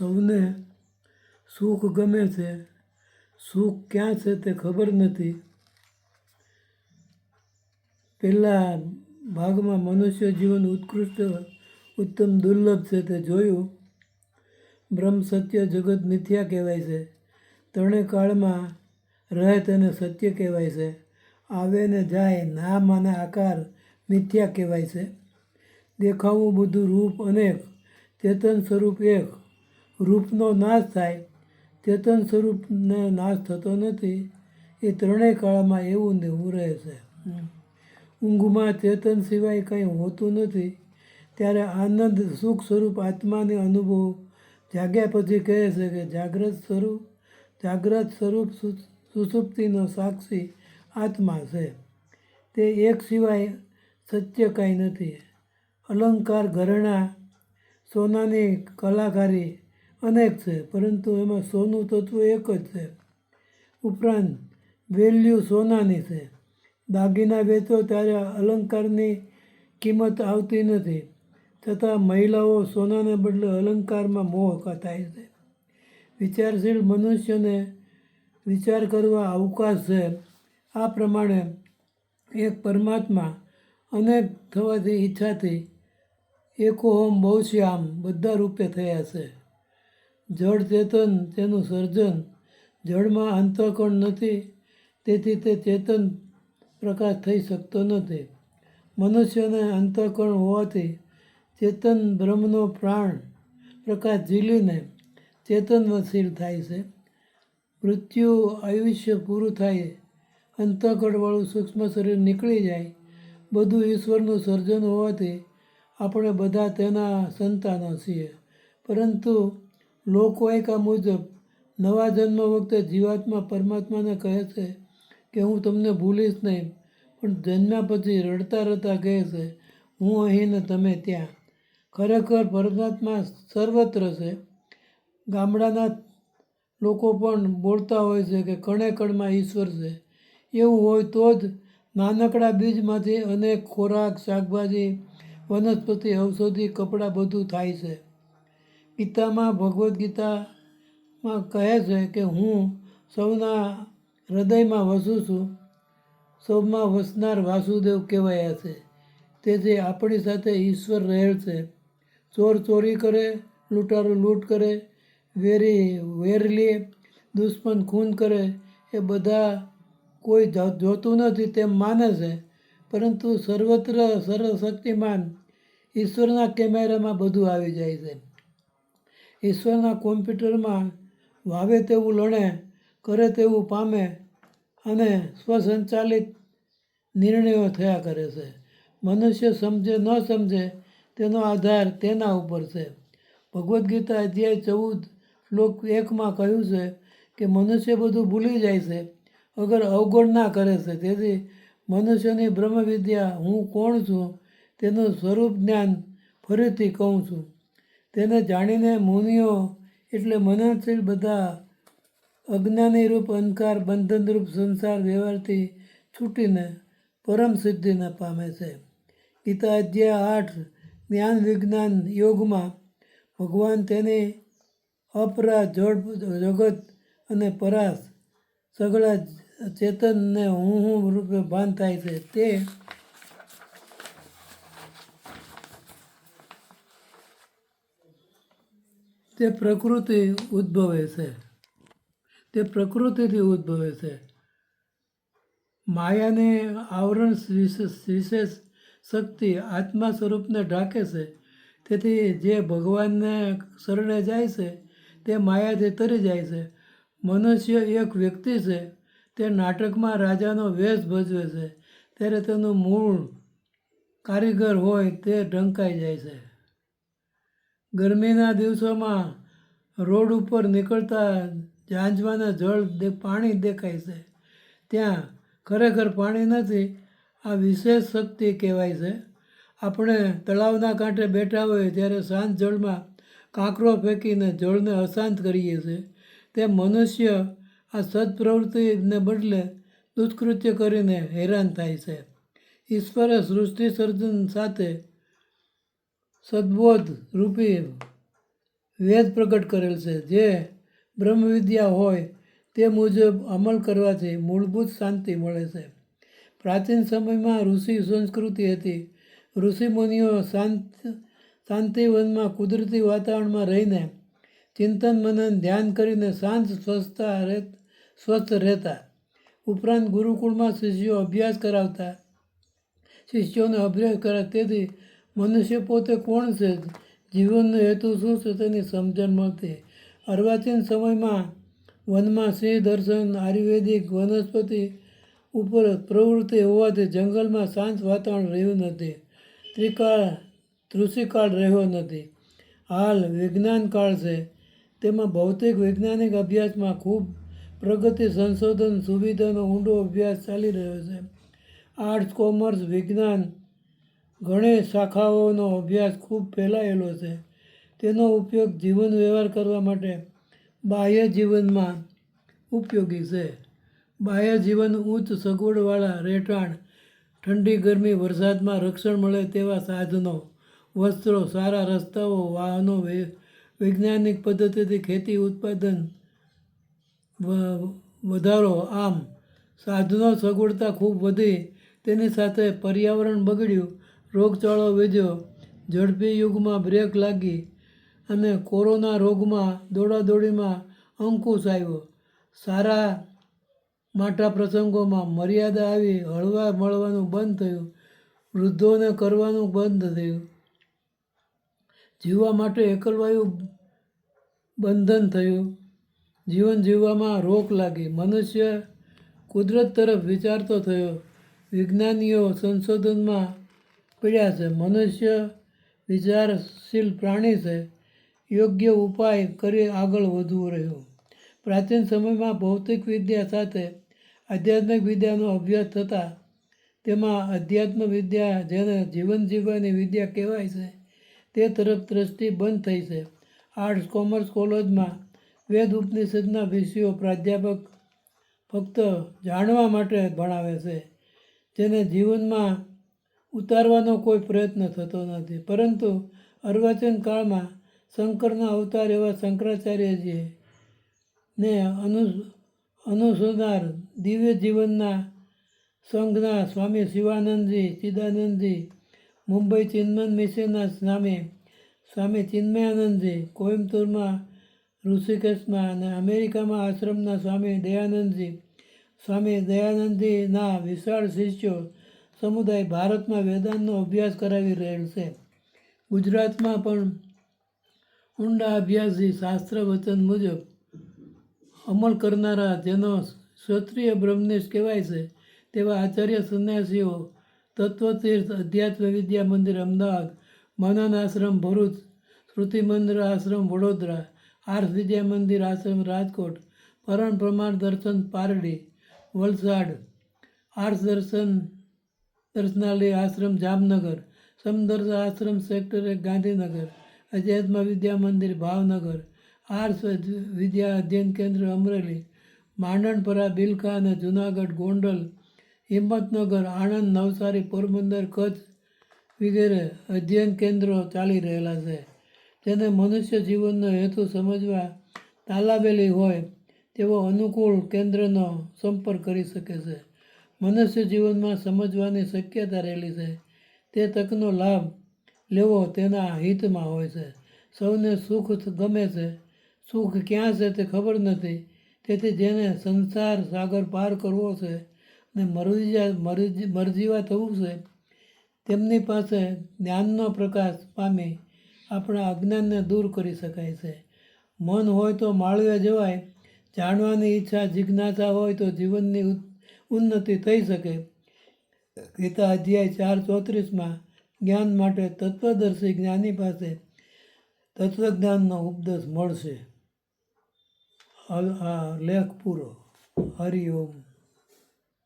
સૌને સુખ ગમે છે. સુખ ક્યાં છે તે ખબર નથી. પહેલા ભાગમાં મનુષ્ય જીવન ઉત્કૃષ્ટ, ઉત્તમ, દુર્લભ છે તે જોયું. બ્રહ્મ સત્ય જગત મિથ્યા કહેવાય છે. ત્રણેય કાળમાં રહે તેને સત્ય કહેવાય છે. આવે ને જાય નામ અને આકાર મિથ્યા કહેવાય છે. દેખાવું બધું રૂપ અનેક, ચેતન સ્વરૂપ એક. રૂપનો નાશ થાય ચેતન સ્વરૂપને નાશ થતો નથી એ ત્રણેય કાળમાં એવું ને એવું રહે છે ઊંઘમાં ચેતન સિવાય કંઈ હોતું નથી ત્યારે આનંદ સુખ સ્વરૂપ આત્માને અનુભવ જાગ્યા પછી કહે છે કે જાગ્રત સ્વરૂપ જાગ્રત સ્વરૂપ સુસુપ્તિનો સાક્ષી આત્મા છે. તે એક સિવાય સત્ય કાંઈ નથી. અલંકાર ઘરેણા સોનાની કલાકારી અનેક છે, પરંતુ એમાં સોનું તત્વ એક જ છે. ઉપરાંત, વેલ્યુ સોનાની છે. દાગીના વેચો ત્યારે અલંકારની કિંમત આવતી નથી છતાં મહિલાઓ સોનાને બદલે અલંકારમાં મોહ થાય છે. વિચારશીલ મનુષ્યને વિચાર કરવા અવકાશ છે. આ પ્રમાણે એક પરમાત્મા અનેક થવાથી ઈચ્છાથી એકોહોમ બહુશ્યામ બધા રૂપે થયા છે. જળ ચેતન તેનું સર્જન. જળમાં અંતઃકણ નથી, તેથી તે ચેતન પ્રકાશ થઈ શકતો નથી. મનુષ્યને અંતઃકરણ હોવાથી ચેતન બ્રહ્મનો પ્રાણ પ્રકાશ ઝીલીને ચેતનશીલ થાય છે. મૃત્યુ આયુષ્ય પૂરું થાય અંતઃકળવાળું સૂક્ષ્મ શરીર નીકળી જાય. બધું ઈશ્વરનું સર્જન હોવાથી આપણે બધા તેના સંતાનો છીએ. પરંતુ લોકવાયકા મુજબ નવા જન્મ વખતે જીવાત્મા પરમાત્માને કહે છે કે હું તમને ભૂલીશ નહીં, પણ જન્મ્યા પછી રડતા રડતા કહે છે, હું અહીં ને તમે ત્યાં. ખરેખર પરમાત્મા સર્વત્ર છે. ગામડાના લોકો પણ બોલતા હોય છે કે કણે કણમાં ઈશ્વર છે. એવું હોય તો જ નાનકડા બીજમાંથી અનેક ખોરાક, શાકભાજી, વનસ્પતિ, ઔષધિ, કપડાં બધું થાય છે. ગીતામાં ભગવદ્ ગીતામાં કહે છે કે હું સૌના હૃદયમાં વસું છું. સૌમાં વસનાર વાસુદેવ કહેવાયા છે. તેથી આપણી સાથે ઈશ્વર રહેલ છે. ચોર ચોરી કરે, લૂંટારો લૂંટ કરે, વેરી વેર લે દુશ્મન ખૂન કરે, એ બધા કોઈ જોતું નથી તેમ માને છે. પરંતુ સર્વત્ર સર્વશક્તિમાન ઈશ્વરના કેમેરામાં બધું આવી જાય છે. ઈશ્વરના કોમ્પ્યુટરમાં વાવે તેવું લણે કરે તેવું પામે અને સ્વસંચાલિત નિર્ણયો થયા કરે છે. મનુષ્ય સમજે ન સમજે તેનો આધાર તેના ઉપર છે. ભગવદ્ ગીતા અધ્યાય ચૌદ શ્લોક એકમાં કહ્યું છે કે મનુષ્ય બધું ભૂલી જાય છે, અગર અવગણના કરે છે. તેથી મનુષ્યની બ્રહ્મવિદ્યા હું કોણ છું તેનું સ્વરૂપ જ્ઞાન ફરીથી કહું છું. તેને જાણીને મુનિઓ એટલે મનનશીલ બધા અજ્ઞાની રૂપ અંધકાર બંધનરૂપ સંસાર વ્યવહારથી છૂટીને પરમ સિદ્ધિને પામે છે. ગીતા અધ્યાય આઠ, જ્ઞાન વિજ્ઞાન યોગમાં ભગવાન તેની અપરા જળ જગત અને પરાસ સગળા ચેતનને હું હું રૂપે ભાન થાય છે. તે તે પ્રકૃતિ ઉદ્ભવે છે. તે પ્રકૃતિથી ઉદ્ભવે છે. માયાને આવરણ વિશેષ વિશેષ શક્તિ આત્મા સ્વરૂપને ઢાંકે છે. તેથી જે ભગવાનને શરણે જાય છે, તે માયાથી તરી જાય છે. મનુષ્ય એક વ્યક્તિ છે, તે નાટકમાં રાજાનો વેશ ભજવે છે. ત્યારે તેનું મૂળ કારીગર હોય તે ઢંકાઈ જાય છે. ગરમીના દિવસોમાં રોડ ઉપર નીકળતા ઝાંઝવાના જળ પાણી દેખાય છે. ત્યાં ખરેખર પાણી નથી, આ વિશેષ શક્તિ કહેવાય છે. આપણે તળાવના કાંઠે બેઠા હોઈએ ત્યારે શાંત જળમાં કાંકરો ફેંકીને જળને અશાંત કરીએ છીએ. તે મનુષ્ય આ સદપ્રવૃત્તિને બદલે દુષ્કૃત્ય કરીને હેરાન થાય છે. ઈશ્વરે સૃષ્ટિ સર્જન સાથે સદબોધ રૂપી વેદ પ્રગટ કરેલ છે. જે બ્રહ્મવિદ્યા હોય તે મુજબ અમલ કરવાથી મૂળભૂત શાંતિ મળે છે. પ્રાચીન સમયમાં ઋષિ સંસ્કૃતિ હતી. ઋષિમુનિઓ શાંત, શાંતિવનમાં કુદરતી વાતાવરણમાં રહીને ચિંતન, મનન, ધ્યાન કરીને શાંત સ્વસ્થતા રહે સ્વસ્થ રહેતા. ઉપરાંત ગુરુકુળમાં શિષ્યો અભ્યાસ કરાવતા, શિષ્યોને અભ્યાસ કરાવે તેથી મનુષ્ય પોતે કોણ છે? જીવનનો હેતુ શું છે તેની સમજણ મળતી. અર્વાચીન સમયમાં વનમાં સિંહ દર્શન, આયુર્વેદિક, વનસ્પતિ ઉપર પ્રવૃત્તિ હોવાથી જંગલમાં શાંત વાતાવરણ રહ્યું નથી. ત્રિકાળ, તૃષિકાળ રહ્યો નથી. હાલ વિજ્ઞાનકાળ છે. તેમાં ભૌતિક વૈજ્ઞાનિક અભ્યાસમાં ખૂબ પ્રગતિ સંશોધન સુવિધાનો ઊંડો અભ્યાસ ચાલી રહ્યો છે. આર્ટ્સ કોમર્સ વિજ્ઞાન ઘણી શાખાઓનો અભ્યાસ ખૂબ ફેલાયેલો છે. તેનો ઉપયોગ જીવન વ્યવહાર કરવા માટે બાહ્ય જીવનમાં ઉપયોગી છે. બાહ્ય જીવન ઉચ્ચ સગવડવાળા રહેઠાણ, ઠંડી, ગરમી, વરસાદમાં રક્ષણ મળે તેવા સાધનો, વસ્ત્રો, સારા રસ્તાઓ, વાહનો વૈજ્ઞાનિક પદ્ધતિથી ખેતી ઉત્પાદન વધારો, આમ, સાધનો સગવડતા ખૂબ વધી. તેની સાથે પર્યાવરણ બગડ્યું. રોગચાળો વધ્યો. ઝડપી યુગમાં બ્રેક લાગી અને કોરોના રોગમાં દોડાદોડીમાં અંકુશ આવ્યો. સારા માઠા પ્રસંગોમાં મર્યાદા આવી, હળવા મળવાનું બંધ થયું, વૃદ્ધોને કરવાનું બંધ થયું. જીવવા માટે એકલવાયુ બંધન થયું. જીવન જીવવામાં રોક લાગી. મનુષ્ય કુદરત તરફ વિચારતો થયો. વિજ્ઞાનીઓ સંશોધનમાં પડ્યા છે. મનુષ્ય વિચારશીલ પ્રાણી છે. યોગ્ય ઉપાય કરી આગળ વધવું રહ્યું. પ્રાચીન સમયમાં ભૌતિક વિદ્યા સાથે આધ્યાત્મિક વિદ્યાનો અભ્યાસ થતાં તેમાં અધ્યાત્મ વિદ્યા જેને જીવન જીવવાની વિદ્યા કહેવાય છે, તે તરફ દ્રષ્ટિ બંધ થઈ છે. આર્ટ્સ કોમર્સ કોલેજમાં વેદ ઉપનિષદના વિષયો પ્રાધ્યાપક ફક્ત જાણવા માટે ભણાવે છે, જેને જીવનમાં ઉતારવાનો કોઈ પ્રયત્ન થતો નથી. પરંતુ અર્વાચીન કાળમાં શંકરના અવતાર એવા શંકરાચાર્યજીએ ને અનુ અનુસંધાન દિવ્ય જીવનના સંઘના સ્વામી શિવાનંદજી, ચિદાનંદજી, મુંબઈ ચિન્મન મિશનના સ્વામી સ્વામી ચિન્મયાનંદજી, કોઇમ્બતુરમાં ઋષિકેશમાં અને અમેરિકામાં આશ્રમના સ્વામી દયાનંદજી, સ્વામી દયાનંદજીના વિશાળ શિષ્યો સમુદાય ભારતમાં વેદાંતનો અભ્યાસ કરાવી રહેલ છે. ગુજરાતમાં પણ ઊંડા અભ્યાસી શાસ્ત્ર વચન મુજબ અમલ કરનારા જેનો ક્ષત્રિય બ્રહ્મનિષ્ઠ કહેવાય છે, તેવા આચાર્ય સંન્યાસીઓ તત્વતીર્થ અધ્યાત્મ વિદ્યા મંદિર અમદાવાદ, મનન આશ્રમ ભરૂચ શ્રુતિ મંદિર આશ્રમ વડોદરા આર્ષ વિદ્યા મંદિર આશ્રમ રાજકોટ પરણ પ્રમાણ દર્શન પારડી, વલસાડ, આર્થ દર્શન દર્શનાલય આશ્રમ જામનગર સમદર્શ આશ્રમ સેક્ટર એક ગાંધીનગર અધ્યાત્મ વિદ્યા મંદિર ભાવનગર આર્ષ વિદ્યા અધ્યયન કેન્દ્ર અમરેલી, માંડણપરા બિલખા અને જુનાગઢ ગોંડલ, હિંમતનગર, આણંદ, નવસારી, પોરબંદર, કચ્છ વગેરે અધ્યયન કેન્દ્રો ચાલી રહેલા છે. જેને મનુષ્ય જીવનનો હેતુ સમજવા તાલાવેલી હોય તેવો અનુકૂળ કેન્દ્રનો સંપર્ક કરી શકે છે. મનુષ્ય જીવનમાં સમજવાની શક્યતા રહેલી છે. તે તકનો લાભ લેવો તેના હિતમાં હોય છે. સૌને સુખ ગમે છે. સુખ ક્યાં છે તે ખબર નથી. તેથી જેને સંસાર સાગર પાર કરવો છે ને મરજીયા, મરજી, મરજીવા થવું છે, તેમની પાસે જ્ઞાનનો પ્રકાશ પામી આપણા અજ્ઞાનને દૂર કરી શકાય છે. મન હોય તો માળવે જવાય. જાણવાની ઈચ્છા, જિજ્ઞાસા હોય તો જીવનની ઉન્નતિ થઈ શકે. ગીતા અધ્યાય ચાર ચોત્રીસમાં જ્ઞાન માટે તત્વદર્શી જ્ઞાની પાસે તત્વજ્ઞાનનો ઉપદેશ મળશે. લેખ પૂરો. હરિઓમ